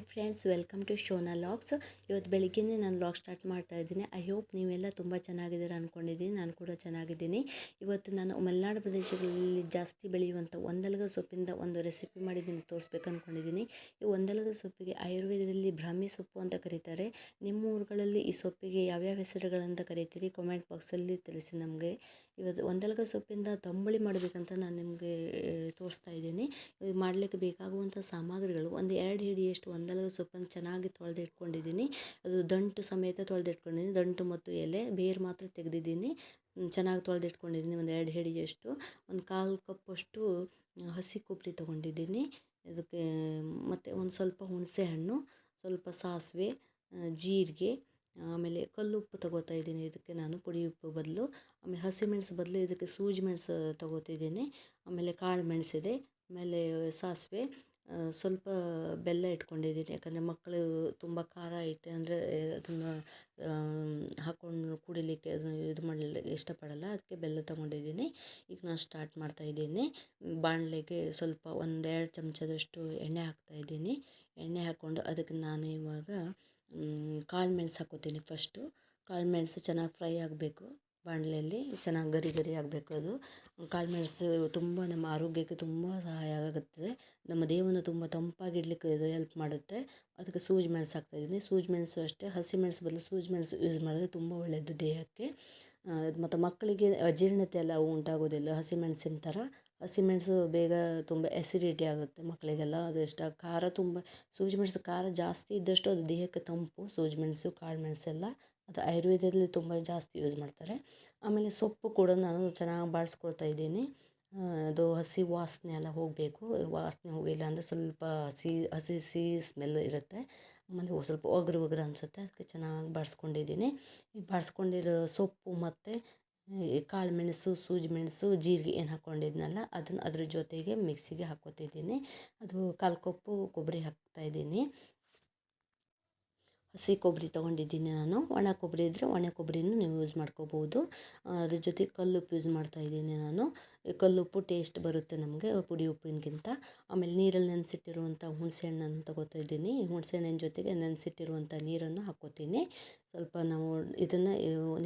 Hi friends welcome to Shona logs ಇವತ್ತು ಬೆಳಿಗ್ಗೆನೇ ನಾನು ಲಾಗ್ ಸ್ಟಾರ್ಟ್ ಮಾಡ್ತಾ ಇದ್ದೀನಿ. ಐ ಹೋಪ್ ನೀವೆಲ್ಲ ತುಂಬ ಚೆನ್ನಾಗಿದ್ದೀರ ಅಂದ್ಕೊಂಡಿದ್ದೀನಿ ನಾನು ಕೂಡ ಚೆನ್ನಾಗಿದ್ದೀನಿ. ಇವತ್ತು ನಾನು ಮಲೆನಾಡು ಪ್ರದೇಶಗಳಲ್ಲಿ ಜಾಸ್ತಿ ಬೆಳೆಯುವಂಥ ಒಂದಲಗ ಸೊಪ್ಪಿಂದ ಒಂದು ರೆಸಿಪಿ ಮಾಡಿ ನಿಮ್ಗೆ ತೋರಿಸ್ಬೇಕು ಅಂದ್ಕೊಂಡಿದ್ದೀನಿ ಈ ಒಂದೆಲಗ ಸೊಪ್ಪಿಗೆ ಆಯುರ್ವೇದದಲ್ಲಿ ಬ್ರಾಹ್ಮಿ ಸೊಪ್ಪು ಅಂತ ಕರೀತಾರೆ. ನಿಮ್ಮ ಊರುಗಳಲ್ಲಿ ಈ ಸೊಪ್ಪಿಗೆ ಯಾವ್ಯಾವ ಹೆಸರುಗಳಂತ ಕರೀತೀರಿ ಕಾಮೆಂಟ್ ಬಾಕ್ಸಲ್ಲಿ ತಿಳಿಸಿ ನಮಗೆ. ಇವತ್ತು ಒಂದಲಗ ಸೊಪ್ಪಿಂದ ತಂಬಳಿ ಮಾಡಬೇಕಂತ ನಾನು ನಿಮಗೆ ತೋರಿಸ್ತಾ ಇದ್ದೀನಿ. ಮಾಡಲಿಕ್ಕೆ ಬೇಕಾಗುವಂಥ ಸಾಮಗ್ರಿಗಳು ಒಂದು ಎರಡು ಹಿಡಿಯಷ್ಟು ಒಂದೆಲಗ ಸೊಪ್ಪನ್ನು ಚೆನ್ನಾಗಿ ತೊಳೆದಿಟ್ಕೊಂಡಿದ್ದೀನಿ. ಅದು ದಂಟು ಸಮೇತ ತೊಳೆದಿಟ್ಕೊಂಡಿದ್ದೀನಿ. ದಂಟು ಮತ್ತು ಎಲೆ, ಬೇರು ಮಾತ್ರ ತೆಗೆದಿದ್ದೀನಿ. ಚೆನ್ನಾಗಿ ತೊಳೆದಿಟ್ಕೊಂಡಿದ್ದೀನಿ. ಒಂದು ಎರಡು ಹಿಡಿಯಷ್ಟು ಒಂದು ಕಾಲು ಕಪ್ಪಷ್ಟು ಹಸಿ ಕೊಬ್ಬರಿ ತೊಗೊಂಡಿದ್ದೀನಿ. ಇದಕ್ಕೆ ಮತ್ತು ಒಂದು ಸ್ವಲ್ಪ ಹುಣಸೆ ಹಣ್ಣು ಸ್ವಲ್ಪ ಸಾಸಿವೆ ಜೀರಿಗೆ, ಆಮೇಲೆ ಕಲ್ಲುಪ್ಪು ತಗೋತಾ ಇದ್ದೀನಿ. ಇದಕ್ಕೆ ನಾನು ಪುಡಿ ಉಪ್ಪು ಬದಲು. ಆಮೇಲೆ ಹಸಿಮೆಣಸು ಬದಲು ಇದಕ್ಕೆ ಸೂಜಿ ಮೆಣಸು ತಗೋತಿದ್ದೀನಿ. ಆಮೇಲೆ ಕಾಳು ಮೆಣಸಿದೆ. ಆಮೇಲೆ ಸಾಸಿವೆ. ಸ್ವಲ್ಪ ಬೆಲ್ಲ ಇಟ್ಕೊಂಡಿದ್ದೀನಿ. ಯಾಕಂದರೆ ಮಕ್ಕಳು ತುಂಬ ಖಾರ ಐತೆ ಅಂದರೆ ಅದನ್ನು ಹಾಕ್ಕೊಂಡು ಕುಡಿಲಿಕ್ಕೆ ಅದು ಇದು ಮಾಡಲಿಕ್ಕೆ ಇಷ್ಟಪಡಲ್ಲ. ಅದಕ್ಕೆ ಬೆಲ್ಲ ತಗೊಂಡಿದ್ದೀನಿ. ಈಗ ನಾನು ಸ್ಟಾರ್ಟ್ ಮಾಡ್ತಾಯಿದ್ದೀನಿ ಬಾಣಲೆಗೆ ಸ್ವಲ್ಪ ಒಂದೆರಡು ಚಮಚದಷ್ಟು ಎಣ್ಣೆ ಹಾಕ್ತಾಯಿದ್ದೀನಿ ಎಣ್ಣೆ ಹಾಕ್ಕೊಂಡು ಅದಕ್ಕೆ ನಾನು ಇವಾಗ ಕಾಳು ಮೆಣ್ಸು ಹಾಕ್ಕೋತೀನಿ ಫಸ್ಟು ಕಾಳು ಮೆಣಸು ಚೆನ್ನಾಗಿ ಫ್ರೈ ಆಗಬೇಕು. ಬಾಣಲೆಯಲ್ಲಿ ಚೆನ್ನಾಗಿ ಗರಿ ಗರಿ ಆಗಬೇಕು ಅದು. ಕಾಳು ಮೆಣಸು ತುಂಬ ನಮ್ಮ ಆರೋಗ್ಯಕ್ಕೆ ತುಂಬ ಸಹಾಯ ಆಗುತ್ತದೆ ನಮ್ಮ ದೇಹವನ್ನು ತುಂಬ ತಂಪಾಗಿಡ್ಲಿಕ್ಕೆ ಇದು ಹೆಲ್ಪ್ ಮಾಡುತ್ತೆ. ಅದಕ್ಕೆ ಸೂಜಿ ಮೆಣಸು ಹಾಕ್ತಾಯಿದ್ದೀನಿ ಸೂಜಿ ಮೆಣಸು ಅಷ್ಟೇ. ಹಸಿ ಮೆಣಸು ಬದಲು ಸೂಜಿ ಮೆಣಸು ಯೂಸ್ ಮಾಡಿದ್ರೆ ತುಂಬ ಒಳ್ಳೆಯದು ದೇಹಕ್ಕೆ. ಮತ್ತು ಮಕ್ಕಳಿಗೆ ಅಜೀರ್ಣತೆ ಎಲ್ಲ ಉಂಟಾಗೋದಿಲ್ಲ. ಹಸಿಮೆಣಸಿನ ಥರ. ಹಸಿಮೆಣಸು ಬೇಗ ತುಂಬ ಎಸಿಡಿಟಿ ಆಗುತ್ತೆ ಮಕ್ಕಳಿಗೆಲ್ಲ. ಅದು ಇಷ್ಟ ಖಾರ ತುಂಬ, ಸೂಜಿ ಮೆಣಸು ಖಾರ ಜಾಸ್ತಿ ಇದ್ದಷ್ಟು ಅದು ದೇಹಕ್ಕೆ ತಂಪು. ಸೂಜಿ ಮೆಣಸು, ಕಾಳು ಮೆಣಸೆಲ್ಲ ಅದು ಆಯುರ್ವೇದದಲ್ಲಿ ತುಂಬ ಜಾಸ್ತಿ ಯೂಸ್ ಮಾಡ್ತಾರೆ. ಆಮೇಲೆ ಸೊಪ್ಪು ಕೂಡ ನಾನು ಚೆನ್ನಾಗಿ ಬಾಡಿಸ್ಕೊಳ್ತಾ ಇದ್ದೀನಿ. ಅದು ಹಸಿ ವಾಸನೆ ಎಲ್ಲ ಹೋಗಬೇಕು. ವಾಸನೆ ಹೋಗಿಲ್ಲ ಅಂದರೆ ಸ್ವಲ್ಪ ಹಸಿ ಹಸಿ ಹಸಿ ಸ್ಮೆಲ್ ಇರುತ್ತೆ. ಆಮೇಲೆ ಸ್ವಲ್ಪ ಒಗರು ಒಗರು ಅನಿಸುತ್ತೆ. ಅದಕ್ಕೆ ಚೆನ್ನಾಗಿ ಬಾಡಿಸ್ಕೊಂಡಿದ್ದೀನಿ ಈ ಬಾಡಿಸ್ಕೊಂಡಿರೋ ಸೊಪ್ಪು ಮತ್ತು ಕಾಳು ಮೆಣಸು, ಸೂಜಿ ಮೆಣಸು, ಜೀರಿಗೆ ಏನು ಹಾಕ್ಕೊಂಡಿದ್ನಲ್ಲ ಅದನ್ನು ಅದ್ರ ಜೊತೆಗೆ ಮಿಕ್ಸಿಗೆ ಹಾಕ್ಕೊತಿದ್ದೀನಿ. ಅದು ಕಾಲು ಕಪ್ಪು ಕೊಬ್ಬರಿ ಹಾಕ್ತಾಯಿದ್ದೀನಿ ಹಸಿ ಕೊಬ್ಬರಿ ತೊಗೊಂಡಿದ್ದೀನಿ ನಾನು. ಒಣ ಕೊಬ್ಬರಿ ಇದ್ದರೆ ಒಣ ಕೊಬ್ಬರಿನೂ ನೀವು ಯೂಸ್ ಮಾಡ್ಕೋಬೋದು. ಅದ್ರ ಜೊತೆ ಕಲ್ಲುಪ್ಪು ಯೂಸ್ ಮಾಡ್ತಾಯಿದ್ದೀನಿ ನಾನು. ಕಲ್ಲುಪ್ಪು ಟೇಸ್ಟ್ ಬರುತ್ತೆ ನಮಗೆ, ಪುಡಿ ಉಪ್ಪಿನಗಿಂತ. ಆಮೇಲೆ ನೀರಲ್ಲಿ ನೆನೆಸಿಟ್ಟಿರುವಂಥ ಹುಣಸೆ ಹಣ್ಣನ್ನು ತಗೋತಾ ಇದ್ದೀನಿ. ಹುಣಸೆ ಹಣ್ಣಿನ ಜೊತೆಗೆ ನೆನೆಸಿಟ್ಟಿರುವಂಥ ನೀರನ್ನು ಹಾಕ್ಕೋತೀನಿ. ಸ್ವಲ್ಪ ನಾವು ಇದನ್ನು,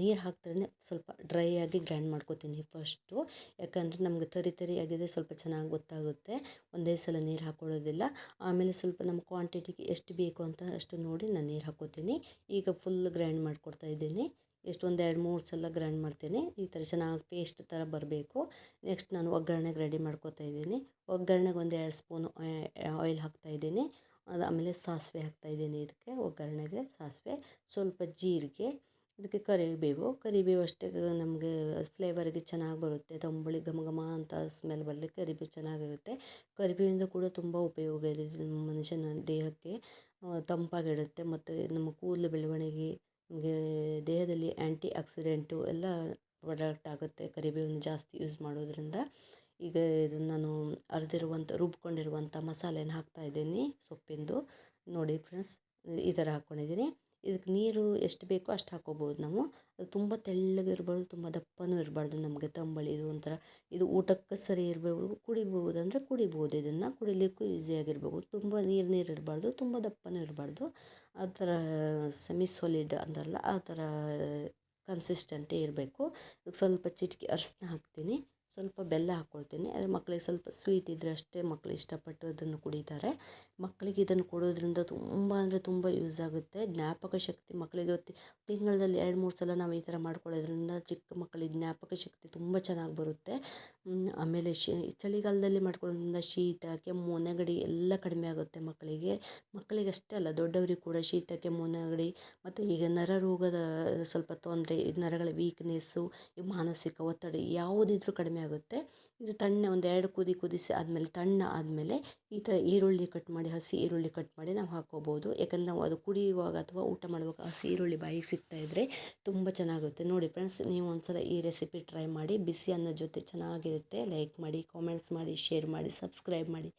ನೀರು ಹಾಕ್ದ್ರೆ ಸ್ವಲ್ಪ ಡ್ರೈ ಆಗಿ ಗ್ರೈಂಡ್ ಮಾಡ್ಕೋತೀನಿ ಫಸ್ಟು ಯಾಕಂದರೆ ನಮಗೆ ತರಿ ತರಿ ಆಗಿದೆ, ಸ್ವಲ್ಪ ಚೆನ್ನಾಗಿ ಗೊತ್ತಾಗುತ್ತೆ. ಒಂದೇ ಸಲ ನೀರು ಹಾಕ್ಕೊಳ್ಳೋದಿಲ್ಲ ಆಮೇಲೆ ಸ್ವಲ್ಪ ನಮ್ಮ ಕ್ವಾಂಟಿಟಿಗೆ ಎಷ್ಟು ಬೇಕು ಅಂತ ಅಷ್ಟು ನೋಡಿ ನಾನು ನೀರು ಹಾಕ್ಕೋತೀನಿ. ಈಗ ಫುಲ್ ಗ್ರೈಂಡ್ ಮಾಡಿಕೊಡ್ತಾ ಇದ್ದೀನಿ. ಎಷ್ಟು ಒಂದು ಎರಡು, ಮೂರು ಸಲ ಗ್ರೈಂಡ್ ಮಾಡ್ತೀನಿ. ಈ ಥರ ಚೆನ್ನಾಗಿ ಪೇಸ್ಟ್ ಥರ ಬರಬೇಕು. ನೆಕ್ಸ್ಟ್ ನಾನು ಒಗ್ಗರಣೆಗೆ ರೆಡಿ ಮಾಡ್ಕೋತಾ ಇದ್ದೀನಿ. ಒಗ್ಗರಣೆಗೆ ಒಂದು ಎರಡು ಸ್ಪೂನು ಆಯಿಲ್ ಹಾಕ್ತಾಯಿದ್ದೀನಿ ಅದು ಆಮೇಲೆ ಸಾಸಿವೆ ಹಾಕ್ತಾ ಇದ್ದೀನಿ ಇದಕ್ಕೆ ಒಗ್ಗರಣೆಗೆ ಸಾಸಿವೆ. ಸ್ವಲ್ಪ ಜೀರಿಗೆ ಇದಕ್ಕೆ ಕರಿಬೇವು. ಕರಿಬೇವು ಅಷ್ಟೇ ನಮಗೆ ಫ್ಲೇವರ್ಗೆ ಚೆನ್ನಾಗಿ ಬರುತ್ತೆ. ತಂಬುಳಿ ಘಮ ಘಮ ಅಂತ ಸ್ಮೆಲ್ ಬರಲಿ ಕರಿಬೇವು ಚೆನ್ನಾಗಿರುತ್ತೆ. ಕರಿಬೇವಿಂದ ಕೂಡ ತುಂಬ ಉಪಯೋಗ ಇದೆ. ಮನುಷ್ಯನ ದೇಹಕ್ಕೆ ತಂಪಾಗಿಡುತ್ತೆ ಮತ್ತು ನಮ್ಮ ಕೂದಲು ಬೆಳವಣಿಗೆ ದೇಹದಲ್ಲಿ ಆ್ಯಂಟಿ ಆಕ್ಸಿಡೆಂಟು ಎಲ್ಲ ಪ್ರೊಡಕ್ಟ್ ಆಗುತ್ತೆ ಕರಿಬೇವನ್ನು ಜಾಸ್ತಿ ಯೂಸ್ ಮಾಡೋದ್ರಿಂದ. ಈಗ ಇದನ್ನು ನಾನು ಅರೆದಿರುವಂಥ, ರುಬ್ಕೊಂಡಿರುವಂಥ ಮಸಾಲೆನ ಹಾಕ್ತಾಯಿದ್ದೀನಿ ಸೊಪ್ಪಿಂದು. ನೋಡಿ ಫ್ರೆಂಡ್ಸ್, ಈ ಥರ ಹಾಕ್ಕೊಂಡಿದ್ದೀನಿ. ಇದಕ್ಕೆ ನೀರು ಎಷ್ಟು ಬೇಕೋ ಅಷ್ಟು ಹಾಕ್ಕೋಬೋದು ನಾವು. ಅದು ತುಂಬ ತೆಳ್ಳಗೆ ಇರಬಾರ್ದು ತುಂಬ ದಪ್ಪನೂ ಇರಬಾರ್ದು ನಮಗೆ ತಂಬಳಿ ಇದು ಒಂಥರ. ಇದು ಊಟಕ್ಕೆ ಸರಿ ಇರಬೇಕು ಕುಡಿಬೋದು ಅಂದರೆ ಕುಡಿಬೋದು, ಇದನ್ನು ಕುಡಿಲಿಕ್ಕೂ ಈಸಿಯಾಗಿರ್ಬೋದು ತುಂಬ ನೀರು ನೀರು ಇರಬಾರ್ದು, ತುಂಬ ದಪ್ಪನೂ ಇರಬಾರ್ದು. ಆ ಥರ ಸೆಮಿ ಸಾಲಿಡ್ ಅಂತಾರಲ್ಲ, ಆ ಥರ ಕನ್ಸಿಸ್ಟೆಂಟೇ ಇರಬೇಕು. ಸ್ವಲ್ಪ ಚಿಟಿಕೆ ಅರಿಶಿನ ಹಾಕ್ತೀನಿ. ಸ್ವಲ್ಪ ಬೆಲ್ಲ ಹಾಕ್ಕೊಳ್ತೀನಿ. ಆದರೆ ಮಕ್ಕಳಿಗೆ ಸ್ವಲ್ಪ ಸ್ವೀಟ್ ಇದ್ದರೆ ಅಷ್ಟೇ ಮಕ್ಕಳು ಇಷ್ಟಪಟ್ಟು ಅದನ್ನು ಕುಡಿತಾರೆ. ಮಕ್ಕಳಿಗೆ ಇದನ್ನು ಕೊಡೋದ್ರಿಂದ ತುಂಬ ಅಂದರೆ ತುಂಬ ಯೂಸ್ ಆಗುತ್ತೆ. ಜ್ಞಾಪಕ ಶಕ್ತಿ ಮಕ್ಕಳಿಗೆ ತಿಂಗಳಲ್ಲಿ ಎರಡು ಮೂರು ಸಲ ನಾವು ಈ ಥರ ಮಾಡ್ಕೊಳ್ಳೋದ್ರಿಂದ ಚಿಕ್ಕ ಮಕ್ಕಳಿಗೆ ಜ್ಞಾಪಕ ಶಕ್ತಿ ತುಂಬ ಚೆನ್ನಾಗಿ ಬರುತ್ತೆ. ಆಮೇಲೆ ಶಿ, ಚಳಿಗಾಲದಲ್ಲಿ ಮಾಡ್ಕೊಳ್ಳೋದ್ರಿಂದ ಶೀತ, ಕೆಮ್ಮು, ನೆಗಡಿ ಎಲ್ಲ ಕಡಿಮೆ ಆಗುತ್ತೆ ಮಕ್ಕಳಿಗೆ. ಮಕ್ಕಳಿಗೆ ಅಷ್ಟೇ ಅಲ್ಲ, ದೊಡ್ಡವ್ರಿಗೆ ಕೂಡ ಶೀತ, ಕೆಮ್ಮು, ನೆಗಡಿ ಮತ್ತು ಈಗ ನರರೋಗದ ಸ್ವಲ್ಪ ತೊಂದರೆ, ನರಗಳ ವೀಕ್ನೆಸ್ಸು ಈ ಮಾನಸಿಕ ಒತ್ತಡ ಯಾವುದಿದ್ರೂ ಕಡಿಮೆ ಆಗುತ್ತೆ. ಇದು ತಣ್ಣ ಒಂದು ಎರಡು ಕುದಿ ಕುದಿಸಿ ಆದಮೇಲೆ, ತಣ್ಣ ಆದಮೇಲೆ ಈ ಥರ ಈರುಳ್ಳಿ ಕಟ್ ಮಾಡಿ, ಹಸಿ ಈರುಳ್ಳಿ ಕಟ್ ಮಾಡಿ ನಾವು ಹಾಕ್ಕೋಬೋದು. ಯಾಕಂದ್ರೆ ನಾವು ಅದು ಕುಡಿಯುವಾಗ ಅಥವಾ ಊಟ ಮಾಡುವಾಗ ಹಸಿ ಈರುಳ್ಳಿ ಬಾಯಿಗೆ ಸಿಗ್ತಾ ಇದ್ದರೆ ತುಂಬ ಚೆನ್ನಾಗುತ್ತೆ. ನೋಡಿ ಫ್ರೆಂಡ್ಸ್ ನೀವು ಒಂದ್ಸಲ ಈ ರೆಸಿಪಿ ಟ್ರೈ ಮಾಡಿ, ಬಿಸಿ ಅನ್ನದ ಜೊತೆ ಚೆನ್ನಾಗಿರುತ್ತೆ ಲೈಕ್ ಮಾಡಿ ಕಾಮೆಂಟ್ಸ್ ಮಾಡಿ ಶೇರ್ ಮಾಡಿ ಸಬ್ಸ್ಕ್ರೈಬ್ ಮಾಡಿ.